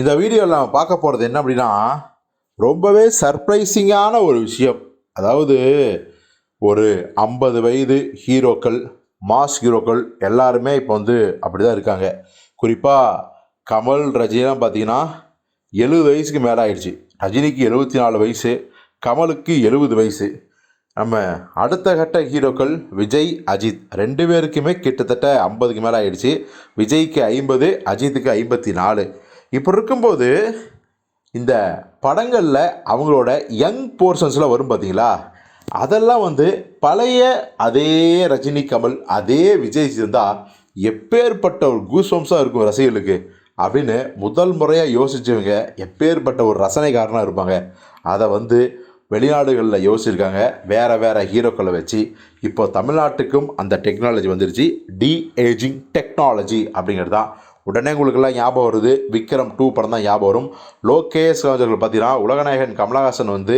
இந்த வீடியோவில் நம்ம பார்க்க போகிறது என்ன அப்படின்னா ரொம்பவே சர்ப்ரைசிங்கான ஒரு விஷயம். அதாவது ஒரு ஐம்பது வயது ஹீரோக்கள் மாஸ் ஹீரோக்கள் எல்லாருமே இப்போ வந்து அப்படி தான் இருக்காங்க. குறிப்பாக கமல் ரஜினிலாம் பார்த்தீங்கன்னா எழுபது வயசுக்கு மேலே ஆயிடுச்சு. ரஜினிக்கு எழுபத்தி நாலு வயசு கமலுக்கு எழுபது வயசு. நம்ம அடுத்த கட்ட ஹீரோக்கள் விஜய் அஜித் ரெண்டு பேருக்குமே கிட்டத்தட்ட ஐம்பதுக்கு மேலே ஆயிடுச்சு. விஜய்க்கு ஐம்பது அஜித்துக்கு ஐம்பத்தி நாலு. இப்படி இருக்கும்போது இந்த படங்களில் அவங்களோட யங் போர்ஷன்ஸ்லாம் வரும் பார்த்தீங்களா அதெல்லாம் வந்து பழைய அதே ரஜினி கமல் அதே விஜய் இருந்தால் எப்பேற்பட்ட ஒரு கூஸ்வம்ஸாக இருக்கும் ரசிகர்களுக்கு அப்படின்னு முதல் முறையாக யோசிச்சவங்க எப்பேற்பட்ட ஒரு ரசனைக்காரனாக இருப்பாங்க. அதை வந்து வெளிநாடுகளில் யோசிச்சிருக்காங்க. வேறு வேறு ஹீரோக்களை வச்சு இப்போ தமிழ்நாட்டுக்கும் அந்த டெக்னாலஜி வந்துருச்சு. டி ஏஜிங் டெக்னாலஜி அப்படிங்கிறது தான் உடனே உங்களுக்குலாம் ஞாபகம் வருது. விக்ரம் டூ படம் தான் ஞாபகம் வரும். லோகேஷ் கவிஞர்கள் பார்த்தீங்கன்னா உலகநாயகன் கமலஹாசன் வந்து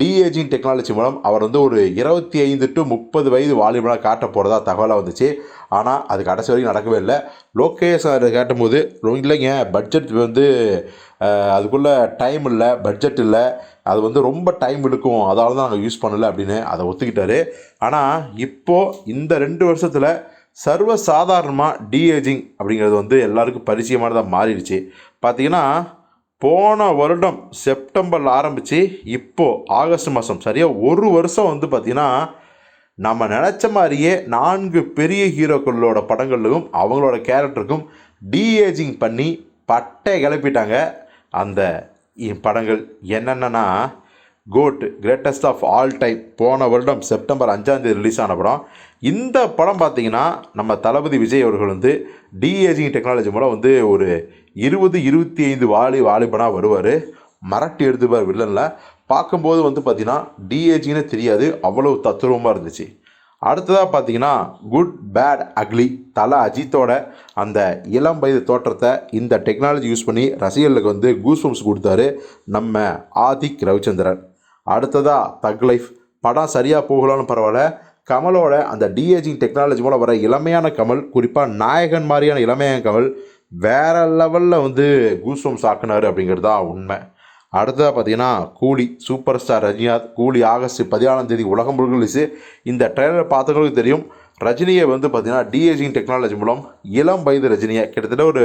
டிஏஜிங் டெக்னாலஜி மூலம் அவர் வந்து ஒரு இருபத்தி ஐந்து டு முப்பது வயது வாலிபனாக காட்ட போகிறதா தகவலாக வந்துச்சு. ஆனால் அது கடைசி வரைக்கும் நடக்கவே இல்லை. லோகேஷ் அவர் கேட்டும்போது ரொம்ப இல்லைங்க பட்ஜெட் வந்து அதுக்குள்ளே டைம் இல்லை பட்ஜெட் இல்லை. அது வந்து ரொம்ப டைம் எடுக்கும். அதால தான் நாங்கள் யூஸ் பண்ணலை அப்படின்னு அதை ஒத்துக்கிட்டாரு. ஆனால் இப்போது இந்த ரெண்டு வருஷத்தில் சர்வ சாதாரணமாக டிஏஜிங் அப்படிங்கிறது வந்து எல்லாருக்கும் பரிச்சயமானதாக மாறிடுச்சு. பார்த்தீங்கன்னா போன வருடம் செப்டம்பரில் ஆரம்பித்து இப்போது ஆகஸ்ட் மாதம் சரியாக ஒரு வருஷம் வந்து பார்த்திங்கன்னா நம்ம நினச்ச மாதிரியே நான்கு பெரிய ஹீரோக்களோட படங்களுக்கும் அவங்களோட கேரக்டருக்கும் டிஏஜிங் பண்ணி பட்டை கிளப்பிட்டாங்க. அந்த படங்கள் என்னென்னா GOAT greatest of all time போன வருடம் செப்டம்பர் அஞ்சாந்தேதி ரிலீஸ் ஆன படம். இந்த படம் பார்த்தீங்கன்னா நம்ம தளபதி விஜய் அவர்கள் வந்து டிஏஜிங் டெக்னாலஜி மூலம் வந்து ஒரு இருபது இருபத்தி ஐந்து வாலி வாலிபனாக வருவார். மரட்டி எடுத்துப்பார் வில்லனில் பார்க்கும்போது வந்து பார்த்திங்கன்னா டிஏஜின்னு தெரியாது. அவ்வளவு தத்துருவமாக இருந்துச்சு. அடுத்ததாக பார்த்தீங்கன்னா குட் பேட் அக்லி தலை அஜித்தோட அந்த இளம் வயது தோற்றத்தை இந்த டெக்னாலஜி யூஸ் பண்ணி ரசிகர்களுக்கு வந்து கூஸ்பம்ஸ் கொடுத்தாரு நம்ம ஆதிக் ரவிச்சந்திரன். அடுத்ததாக தக் லைஃப் படம் சரியாக போகலான்னு பரவாயில்ல. கமலோட அந்த டிஏஜிங் டெக்னாலஜி மூலம் வர இளமையான கமல் குறிப்பாக நாயகன் மாதிரியான இளமையான கமல் வேற லெவலில் வந்து கூசம் சாக்குனார் அப்படிங்கிறது தான் உண்மை. அடுத்ததாக பார்த்தீங்கன்னா கூலி சூப்பர் ஸ்டார் ரஜினிகாந்த். கூலி ஆகஸ்ட் பதினாலாம் தேதி உலகம் முழுக்க இந்த ட்ரெய்லர் பார்த்தவங்களுக்கு தெரியும் ரஜினியை வந்து பார்த்திங்கன்னா டிஏஜிங் டெக்னாலஜி மூலம் இளம் வயது ரஜினியை கிட்டத்தட்ட ஒரு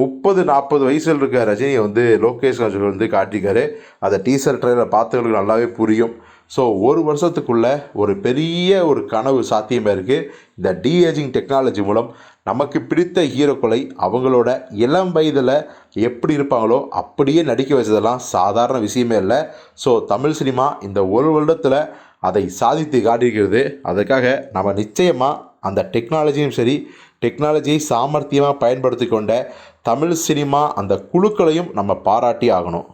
முப்பது நாற்பது வயசில் இருக்க ரஜினியை வந்து லோகேஷ் கஜல் வந்து காட்டியிருக்காரு. அதை டீசர் ட்ரெய்லர் பார்த்தவங்களுக்கு நல்லாவே புரியும். ஸோ ஒரு வருஷத்துக்குள்ளே ஒரு பெரிய ஒரு கனவு சாத்தியமாக இருக்குது இந்த டிஏஜிங் டெக்னாலஜி மூலம் நமக்கு பிடித்த ஹீரோக்களை அவங்களோட இளம் வயதில் எப்படி இருப்பாங்களோ அப்படியே நடிக்க வச்சதெல்லாம் சாதாரண விஷயமே இல்லை. ஸோ தமிழ் சினிமா இந்த ஒரு வருடத்தில் அதை சாதித்து காட்டியிருக்கிறது. அதுக்காக நம்ம நிச்சயமாக அந்த டெக்னாலஜியும் சரி டெக்னாலஜியை சாமர்த்தியமாக பயன்படுத்தி கொண்ட தமிழ் சினிமா அந்த குழுக்களையும் நம்ம பாராட்டி ஆகணும்.